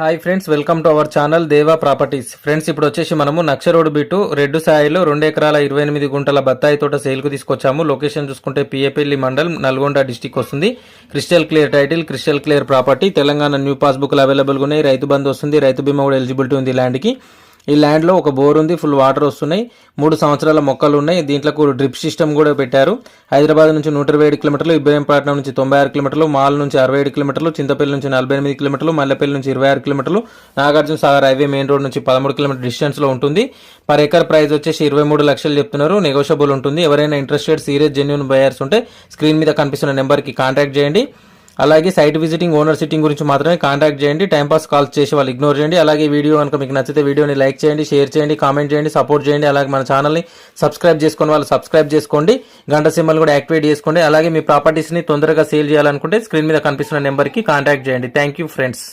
Hi friends welcome to our channel Deva properties. Friends ఇప్పుడు వచ్చేసి మనము నక్ష రోడ్ బిటు రెడ్డు సాయిలో రెండు ఎకరాల ఇరవై ఎనిమిది గుంటల బత్తాయి తోట సేల్కు తీసుకొచ్చాము. లొకేషన్ చూసుకుంటే పిఏపల్లి మండల్ నల్గొండ డిస్టిక్ వస్తుంది. Crystal clear title crystal clear property Telangana new పాస్బుక్లు అవైలబుల్గా ఉన్నాయి. రైతు బంధు వస్తుంది. రైతు బీమా కూడా ఎలిజిబిలిటీ ఉంది ల్యాండ్కి ఈ ల్యాండ్లో ఒక బోర్ ఉంది ఫుల్ వాటర్ వస్తున్నాయి. మూడు సంవత్సరాల మొక్కలు ఉన్నాయి. దీంట్లో డ్రిప్ సిస్టమ్ కూడా పెట్టారు. హైదరాబాద్ నుంచి నూట ఇరవై ఏడు కిలోమీటర్లు ఇబ్రహీంపట్నం నుంచి తొంభై ఆరు కిలోమీటర్లు మాల్ నుంచి అరవై ఏడు కిలోమీటర్లు చింతపల్లి నుంచి నలభై ఎనిమిది కిలోమీటర్లు మల్లెపల్లి నుంచి ఇరవై ఆరు కిలోమీటర్లు Nagarjuna Sagar highway main road నుంచి పదమూడు కిలోమీటర్ డిస్టెన్స్లో ఉంటుంది. పర్ ఎకర్ ప్రైస్ వచ్చేసి ఇరవై మూడు లక్షలు చెప్తున్నారు. నెగోషియబుల్ ఉంటుంది. ఎవరైనా ఇంట్రెస్టెడ్ సీరియస్ జెన్యున్ బయర్స్ ఉంటే స్క్రీన్ మీద కనిపిస్తున్న నెంబర్కి కాంటాక్ట్ చేయండి. అలాగే సైట్ విజిటింగ్ ఓనర్ సిట్టింగ్ గురించి మాత్రమే కాంటాక్ట్ చేయండి. టైంపాస్ కాల్స్ చేసి వాళ్ళు ఇగ్నోర్ చేయండి. అలాగే వీడియో కనుక మీకు నచ్చితే వీడియోని లైక్ చేయండి షేర్ చేయండి కామెంట్ చేయండి సపోర్ట్ చేయండి. అలాగే మన ఛానల్ని సబ్స్క్రైబ్ చేసుకుని వాళ్ళు సబ్స్క్రైబ్ చేసుకోండి. గంట సింబల్ కూడా యాక్టివేట్ చేసుకోండి. అలాగే మీ ప్రాపర్టీస్ని తొందరగా సేల్ చేయాలనుకుంటే స్క్రీన్ మీద కనిపిస్తున్న నెంబర్కి కాంటాక్ట్ చేయండి. Thank you friends